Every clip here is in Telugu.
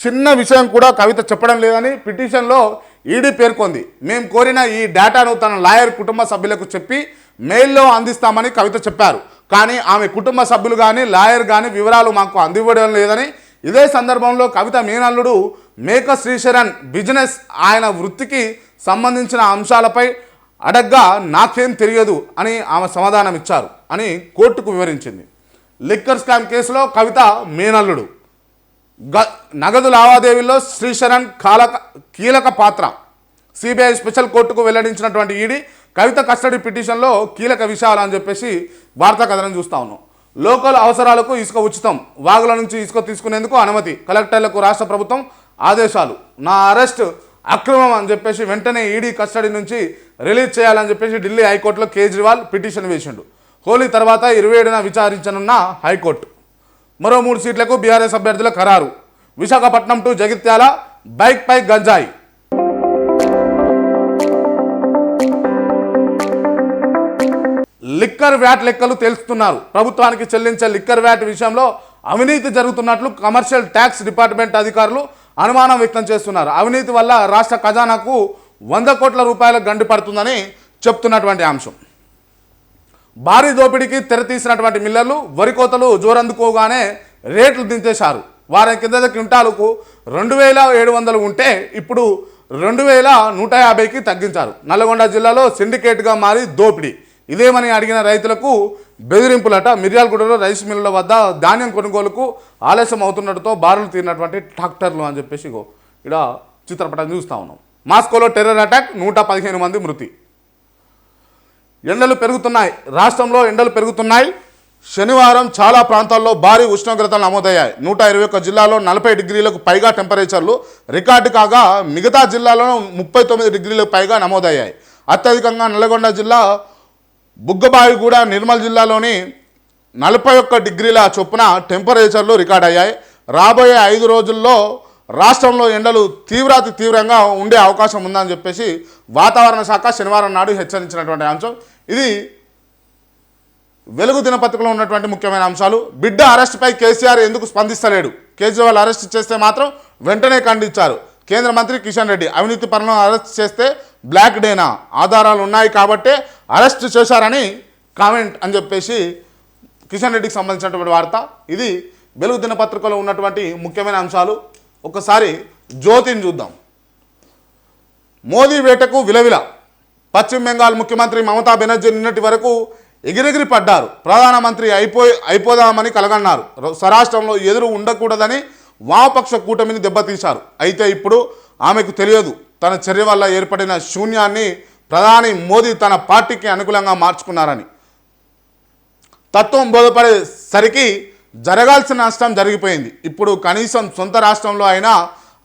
చిన్న విషయం కూడా కవిత చెప్పడం లేదని పిటిషన్లో ఈడీ పేర్కొంది. మేము కోరిన ఈ డేటాను తన లాయర్ కుటుంబ సభ్యులకు చెప్పి మెయిల్లో అందిస్తామని కవిత చెప్పారు. కానీ ఆమె కుటుంబ సభ్యులు కానీ లాయర్ కానీ వివరాలు మాకు అందివ్వడం లేదని ఇదే సందర్భంలో కవిత మీనల్లుడు మేక శ్రీశరణ్ బిజినెస్ ఆయన వృత్తికి సంబంధించిన అంశాలపై అడగ్గా నాకేం తెలియదు అని ఆమె సమాధానం ఇచ్చారు అని కోర్టుకు వివరించింది. లిక్కర్ స్కామ్ కేసులో కవిత మీనల్లుడు. నగదు లావాదేవీల్లో శ్రీశరణ్ కాలక కీలక పాత్ర. సిబిఐ స్పెషల్ కోర్టుకు వెల్లడించినటువంటి ఈడీ కవిత కస్టడీ పిటిషన్లో కీలక విషయాలు అని చెప్పేసి వార్తా కథనం చూస్తా ఉన్నాం. లోకల్ అవసరాలకు ఇసుక ఉచితం. వాగుల నుంచి ఇసుక తీసుకునేందుకు అనుమతి. కలెక్టర్లకు రాష్ట్ర ప్రభుత్వం ఆదేశాలు. నా అరెస్ట్ అక్రమం అని చెప్పేసి వెంటనే ఈడీ కస్టడీ నుంచి రిలీజ్ చేయాలని చెప్పేసి ఢిల్లీ హైకోర్టులో కేజ్రీవాల్ పిటిషన్ వేసిండు. హోలీ తర్వాత ఇరవై ఏడున విచారించనున్న హైకోర్టు. మరో మూడు సీట్లకు బీఆర్ఎస్ అభ్యర్థుల ఖరారు. విశాఖపట్నం టు జగిత్యాల బైక్ పై గంజాయి. లిక్కర్ వ్యాట్ లెక్కలు తెలుస్తున్నారు ప్రభుత్వానికి చెల్లించే లిక్కర్ వ్యాట్ విషయంలో అవినీతి జరుగుతున్నట్లు కమర్షియల్ ట్యాక్స్ డిపార్ట్మెంట్ అధికారులు అనుమానం వ్యక్తం చేస్తున్నారు. అవినీతి వల్ల రాష్ట్ర ఖజానాకు వంద కోట్ల రూపాయల గండి పడుతుందని చెప్తున్నటువంటి అంశం. భారీ దోపిడీకి తెరతీసినటువంటి మిల్లర్లు వరి కోతలు జోరందుకోగానే రేట్లు దించేశారు. వారం కింద క్వింటాలకు రెండు వేల ఏడు వందలు ఉంటే ఇప్పుడు రెండు వేల నూట యాభైకి తగ్గించారు. నల్గొండ జిల్లాలో సిండికేట్గా మారి దోపిడీ. ఇదేమని అడిగిన రైతులకు బెదిరింపులట. మిర్యాలగూడలో రైస్ మిల్లుల వద్ద ధాన్యం కొనుగోలుకు ఆలస్యం అవుతున్నట్టుతో బారులు తీరినటువంటి ట్రాక్టర్లు అని చెప్పేసి ఇగో ఇక్కడ చిత్రపటం చూస్తూ ఉన్నాం. మాస్కోలో టెర్రర్ అటాక్ నూట పదిహేను మంది మృతి. ఎండలు పెరుగుతున్నాయి. రాష్ట్రంలో ఎండలు పెరుగుతున్నాయి. శనివారం చాలా ప్రాంతాల్లో భారీ ఉష్ణోగ్రతలు నమోదయ్యాయి. నూట ఇరవై ఒక్క జిల్లాలో నలభై డిగ్రీలకు పైగా టెంపరేచర్లు రికార్డు కాగా మిగతా జిల్లాలో ముప్పై తొమ్మిది డిగ్రీలకు పైగా నమోదయ్యాయి. అత్యధికంగా నల్గొండ జిల్లా బుగ్గబాయిగూడ నిర్మల్ జిల్లాలోని నలభై ఒక్క డిగ్రీల చొప్పున టెంపరేచర్లు రికార్డ్ అయ్యాయి రాబోయే ఐదు రోజుల్లో రాష్ట్రంలో ఎండలు తీవ్రాతి తీవ్రంగా ఉండే అవకాశం ఉందని చెప్పేసి వాతావరణ శాఖ శనివారం నాడు హెచ్చరించినటువంటి అంశం. ఇది వెలుగు దినపత్రికలో ఉన్నటువంటి ముఖ్యమైన అంశాలు. బిడ్డ అరెస్ట్పై కేసీఆర్ ఎందుకు స్పందిస్తలేడు? కేజ్రీవాల్ అరెస్ట్ చేస్తే మాత్రం వెంటనే ఖండించారు. కేంద్ర మంత్రి కిషన్ రెడ్డి అవినీతి పనులను అరెస్ట్ చేస్తే బ్లాక్ డేనా? ఆధారాలు ఉన్నాయి కాబట్టే అరెస్ట్ చేశారని కామెంట్ అని చెప్పేసి కిషన్ రెడ్డికి సంబంధించినటువంటి వార్త. ఇది వెలుగు దినపత్రికలో ఉన్నటువంటి ముఖ్యమైన అంశాలు. ఒకసారి జ్యోతిని చూద్దాం. మోదీ వేటకు విలవిల. పశ్చిమ బెంగాల్ ముఖ్యమంత్రి మమతా బెనర్జీ నిన్నటి వరకు ఎగిరెగిరి పడ్డారు. ప్రధానమంత్రి అయిపోయి అయిపోదామని కలగన్నారు. స్వరాష్ట్రంలో ఎదురు ఉండకూడదని వామపక్ష కూటమిని దెబ్బతీశారు. అయితే ఇప్పుడు ఆమెకు తెలియదు. తన చర్య వల్ల ఏర్పడిన శూన్యాన్ని ప్రధాని మోదీ తన పార్టీకి అనుకూలంగా మార్చుకున్నారని. తత్వం బోధపడేసరికి జరగాల్సిన నష్టం జరిగిపోయింది. ఇప్పుడు కనీసం సొంత రాష్ట్రంలో అయినా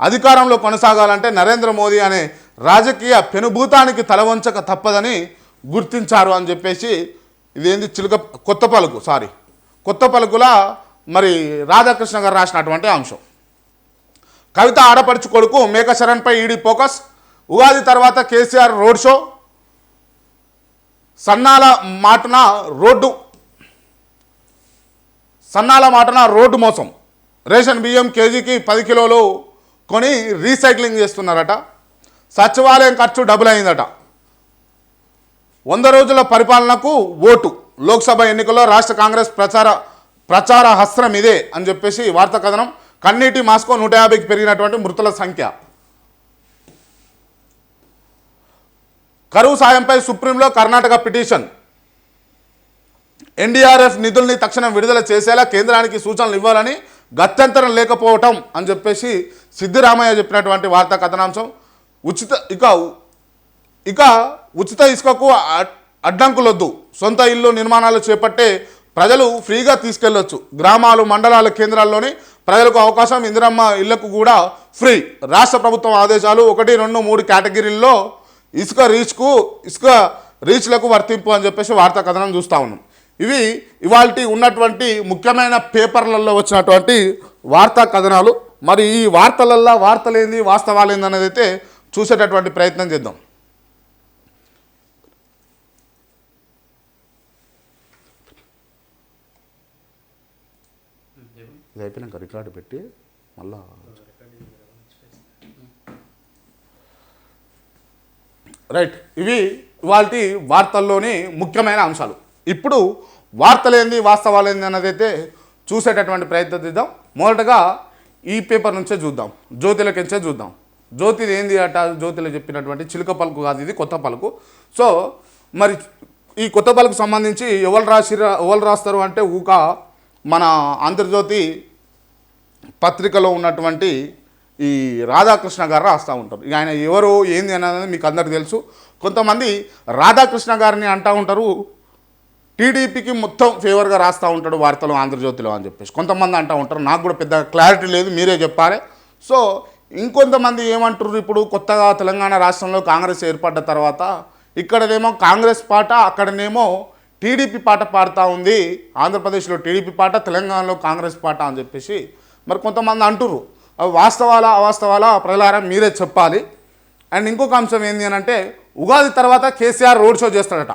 అధికారంలో కొనసాగాలంటే నరేంద్ర మోదీ అనే రాజకీయ పెనుభూతానికి తలవంచక తప్పదని గుర్తించారు అని చెప్పేసి ఇదేంది చిలుక కొత్త పలుకు సారీ కొత్త పలుకుల మరి రాధాకృష్ణ గారు రాసినటువంటి అంశం. కవిత ఆడపడుచు కొడుకు మేక శరణ్పై ఈడీ ఫోకస్. ఉగాది తర్వాత కేసీఆర్ రోడ్ షో. సన్నాల మాటున రోడ్డు సన్నాల మాటన రోడ్డు మోసం. రేషన్ బియ్యం కేజీకి పది కిలోలు కొని రీసైక్లింగ్ చేస్తున్నారట. సచివాలయం ఖర్చు డబుల్ అయిందట. వంద రోజుల పరిపాలనకు ఓటు. లోక్సభ ఎన్నికల్లో రాష్ట్ర కాంగ్రెస్ ప్రచార ప్రచార హస్త్రం ఇదే అని చెప్పేసి వార్తా కథనం కన్నీటి మాస్కో నూట యాభైకి పెరిగినటువంటి మృతుల సంఖ్య. కరువు సాయంపై సుప్రీంలో కర్ణాటక పిటిషన్. ఎన్డీఆర్ఎఫ్ నిధుల్ని తక్షణం విడుదల చేసేలా కేంద్రానికి సూచనలు ఇవ్వాలని గత్యంతరం లేకపోవటం అని చెప్పేసి సిద్ధిరామయ్య చెప్పినటువంటి వార్తా కథనాంశం. ఉచిత ఇక ఇక ఉచిత ఇసుకకు అడ్- అడ్డంకులొద్దు. సొంత ఇల్లు నిర్మాణాలు చేపట్టే ప్రజలు ఫ్రీగా తీసుకెళ్ళొచ్చు. గ్రామాలు మండలాల కేంద్రాల్లోని ప్రజలకు అవకాశం ఇందిరమ్మ ఇళ్ళకు కూడా ఫ్రీ. రాష్ట్ర ప్రభుత్వం ఆదేశాలు ఒకటి రెండు మూడు కేటగిరీల్లో ఇసుక రీచ్కు ఇసుక రీచ్లకు వర్తింపు అని చెప్పేసి వార్తా కథనం చూస్తూ ఉన్నాం. ఇవి ఇవాళ ఉన్నటువంటి ముఖ్యమైన పేపర్లలో వచ్చినటువంటి వార్తా కథనాలు. మరి ఈ వార్తలల్లో వార్తలేంది వాస్తవాలేంది అనేది అయితే చూసేటటువంటి ప్రయత్నం చేద్దాం. ఇది అయిపోయినాక రికార్డు పెట్టి మళ్ళా రైట్ ఇవి ఇవాళ వార్తల్లోని ముఖ్యమైన అంశాలు. ఇప్పుడు వార్తలేంది వాస్తవాలేంది అన్నదైతే చూసేటటువంటి ప్రయత్నం చేద్దాం. మొదటగా ఈ పేపర్ నుంచే చూద్దాం. జ్యోతిలకించే చూద్దాం. జ్యోతిది ఏంది అట? జ్యోతిలో చెప్పినటువంటి చిలుక పలుకు కాదు ఇది కొత్త పలుకు. సో మరి ఈ కొత్త పలుకు సంబంధించి ఎవరు రాసి ఎవరు రాస్తారు అంటే ఊక మన ఆంధ్రజ్యోతి పత్రికలో ఉన్నటువంటి ఈ రాధాకృష్ణ గారు రాస్తూ ఉంటారు. ఇక ఆయన ఎవరు ఏంది అనేది మీకు అందరికి తెలుసు. కొంతమంది రాధాకృష్ణ గారిని అంటూ ఉంటారు టీడీపీకి మొత్తం ఫేవర్గా రాస్తూ ఉంటాడు వార్తలు ఆంధ్రజ్యోతిలో అని చెప్పేసి. కొంతమంది అంటూ ఉంటారు నాకు కూడా పెద్ద క్లారిటీ లేదు మీరే చెప్పాలి. సో ఇంకొంతమంది ఏమంటారు ఇప్పుడు కొత్తగా తెలంగాణ రాష్ట్రంలో కాంగ్రెస్ ఏర్పడ్డ తర్వాత ఇక్కడనేమో కాంగ్రెస్ పాట అక్కడనేమో టీడీపీ పాట పాడుతూ ఉంది ఆంధ్రప్రదేశ్లో టీడీపీ పాట తెలంగాణలో కాంగ్రెస్ పాట అని చెప్పేసి మరి కొంతమంది అంటుర్రు. అవి వాస్తవాల అవాస్తవాల ప్రజలారా మీరే చెప్పాలి. అండ్ ఇంకొక అంశం ఏంటి అని అంటే ఉగాది తర్వాత కేసీఆర్ రోడ్ షో చేస్తాడట.